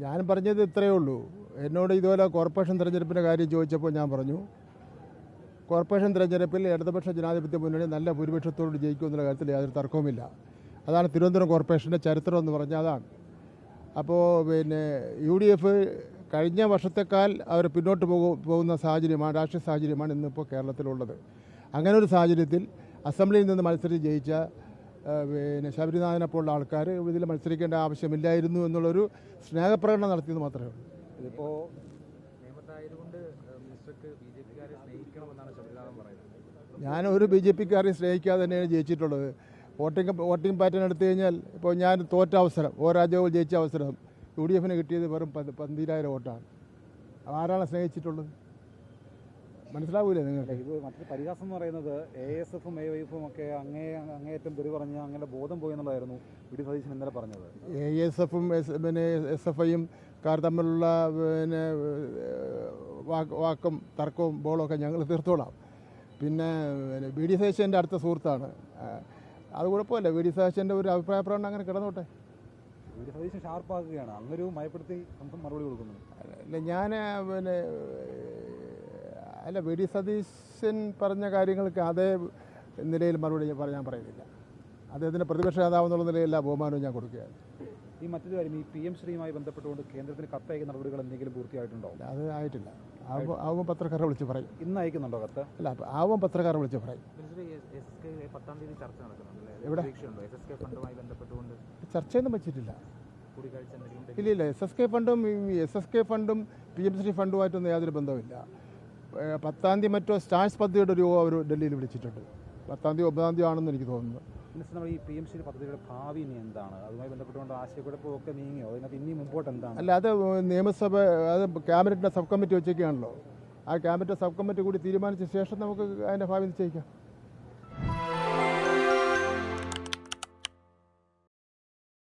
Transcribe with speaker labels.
Speaker 1: ഞാൻ പറഞ്ഞത് ഇത്രയേ ഉള്ളൂ. എന്നോട് ഇതുപോലെ കോർപ്പറേഷൻ തിരഞ്ഞെടുപ്പിന്റെ കാര്യം ചോദിച്ചപ്പോൾ ഞാൻ പറഞ്ഞു കോർപ്പറേഷൻ തിരഞ്ഞെടുപ്പിൽ ഇടതുപക്ഷ ജനാധിപത്യ മുന്നണി നല്ല ഭൂരിപക്ഷത്തോട് ജയിക്കുമെന്നുള്ള കാര്യത്തിൽ യാതൊരു തർക്കവുമില്ല. അതാണ് തിരുവനന്തപുരം കോർപ്പറേഷന്റെ ചരിത്രം എന്ന് പറഞ്ഞാൽ അതാണ്. അപ്പോൾ പിന്നെ യു ഡി എഫ് കഴിഞ്ഞ വർഷത്തെക്കാൾ അവർ പിന്നോട്ട് പോകും പോകുന്ന സാഹചര്യമാണ് രാഷ്ട്രീയ സാഹചര്യമാണ് ഇന്നിപ്പോൾ കേരളത്തിലുള്ളത്. അങ്ങനെ ഒരു സാഹചര്യത്തിൽ അസംബ്ലിയിൽ നിന്ന് മത്സരിച്ച് ജയിച്ച പിന്നെ ശബരിനാഥനെ പോലുള്ള ആൾക്കാർ ഇതിൽ മത്സരിക്കേണ്ട ആവശ്യമില്ലായിരുന്നു എന്നുള്ളൊരു സ്നേഹപ്രകടനം നടത്തിയത് മാത്രമേ ഉള്ളൂ.
Speaker 2: ഇതിപ്പോ
Speaker 3: നിയമത്തായതുകൊണ്ട് ബി ജെ പിക്കാരെ സ്നേഹിക്കണമെന്നാണ് ശബരിനാഥൻ പറയുന്നത്.
Speaker 1: ഞാൻ ഒരു ബി ജെ പിക്കാരെയും സ്നേഹിക്കാതെ തന്നെയാണ് ജയിച്ചിട്ടുള്ളത്. വോട്ടിംഗ് വോട്ടിംഗ് പാറ്റേൺ എടുത്തു കഴിഞ്ഞാൽ ഇപ്പോൾ ഞാൻ തോറ്റ അവസരം ഓ രാജ്യവും ജയിച്ച അവസരം യു ഡി എഫിന് കിട്ടിയത് വെറും പന്ത് പന്തിരായിരം വോട്ടാണ്. ആരാണ് സ്നേഹിച്ചിട്ടുള്ളത്? മനസ്സിലാവൂലേ നിങ്ങൾക്ക്?
Speaker 2: ഇത് മറ്റൊരു പരിഹാസം എന്ന് പറയുന്നത് എ എസ് എഫും എ വൈഫും ഒക്കെ അങ്ങേ അങ്ങേയറ്റം തെറി പറഞ്ഞ് അങ്ങനെ ബോധം പോയി എന്നുള്ളതായിരുന്നു ഡി സതീശൻ ഇന്നലെ പറഞ്ഞത്.
Speaker 1: എ എസ് എഫും എസ് പിന്നെ എസ് എഫ് ഐയും കാർ തമ്മിലുള്ള പിന്നെ വാക്കും തർക്കവും ബോളും ഒക്കെ ഞങ്ങൾ തീർത്തോളാം. പിന്നെ പിന്നെ വി ഡി സതീശന്റെ അടുത്ത സുഹൃത്താണ്. അത് കുഴപ്പമില്ല. വി ഡി സതീശന്റെ ഒരു അഭിപ്രായ പ്രകടനം അങ്ങനെ കിടന്നോട്ടെ.
Speaker 2: വി ഡി സതീശൻ ഷാർപ്പാക്കുകയാണ്. അങ്ങൊരു മയപ്പെടുത്തി മറുപടി കൊടുക്കുന്നു.
Speaker 1: അല്ല ഞാൻ പിന്നെ അല്ല വി. ഡി. സതീശൻ പറഞ്ഞ കാര്യങ്ങൾക്ക് അതേ നിലയിൽ മറുപടി ഞാൻ പറ- ഞാൻ പറയുന്നില്ല. അദ്ദേഹത്തിന്റെ പ്രതിപക്ഷ നേതാവ് എന്നുള്ള നിലയില്ല ബഹുമാനവും ഞാൻ കൊടുക്കുകയാണ്.
Speaker 2: ഈ മറ്റൊരു കാര്യം ഈ പി എം ശ്രീയുമായി ബന്ധപ്പെട്ടുകൊണ്ട് കേന്ദ്രത്തിന് കത്തയക്കുന്ന നടപടികൾ എന്തെങ്കിലും പൂർത്തിയായിട്ടുണ്ടോ?
Speaker 1: അത് ആയിട്ടില്ല. ആവും ആവുമ്പോൾ പത്രക്കാരെ വിളിച്ച് പറയും.
Speaker 2: ഇന്ന് അയക്കുന്നുണ്ടോ കത്ത്?
Speaker 1: അല്ല ആവും പത്രക്കാരെ വിളിച്ച് പറയും.
Speaker 3: മിനിസ്റ്റർ എസ് കെ പത്താം തീയതി ചർച്ച നടക്കുന്നുണ്ട്
Speaker 1: എവിടെ? ചർച്ചയൊന്നും വെച്ചിട്ടില്ല. ഇല്ല ഇല്ല എസ് എസ് കെ ഫണ്ടും എസ് എസ് കെ ഫണ്ടും പി എം ശ്രീ ഫണ്ടുമായിട്ടൊന്നും യാതൊരു ബന്ധവുമില്ല. പത്താം തീയതി മറ്റോ സ്റ്റാർസ് പദ്ധതിയുടെ ഒരു അവർ ഡൽഹിയിൽ വിളിച്ചിട്ടുണ്ട്. പത്താം തീയതി ഒമ്പതാം തീയതി ആണെന്ന് എനിക്ക് തോന്നുന്നു.
Speaker 2: മിനിസ്റ്റർ ഈ പി എം ശ്രീ പദ്ധതിയുടെ ഭാവി ഇനി എന്താണ്? അതുമായി ബന്ധപ്പെട്ടുകൊണ്ട് ആശയക്കുഴപ്പമൊക്കെ നീങ്ങിയോ? അതിനകത്ത് ഇനി മുമ്പോട്ട് എന്താണ്?
Speaker 1: അല്ല അത് നിയമസഭ അത് ക്യാബിനറ്റിന്റെ സബ് കമ്മിറ്റി വെച്ചൊക്കെയാണല്ലോ ആ ക്യാബിനറ്റ് സബ് കമ്മിറ്റി കൂടി തീരുമാനിച്ച ശേഷം നമുക്ക് അതിന്റെ ഭാവി നിശ്ചയിക്കാം.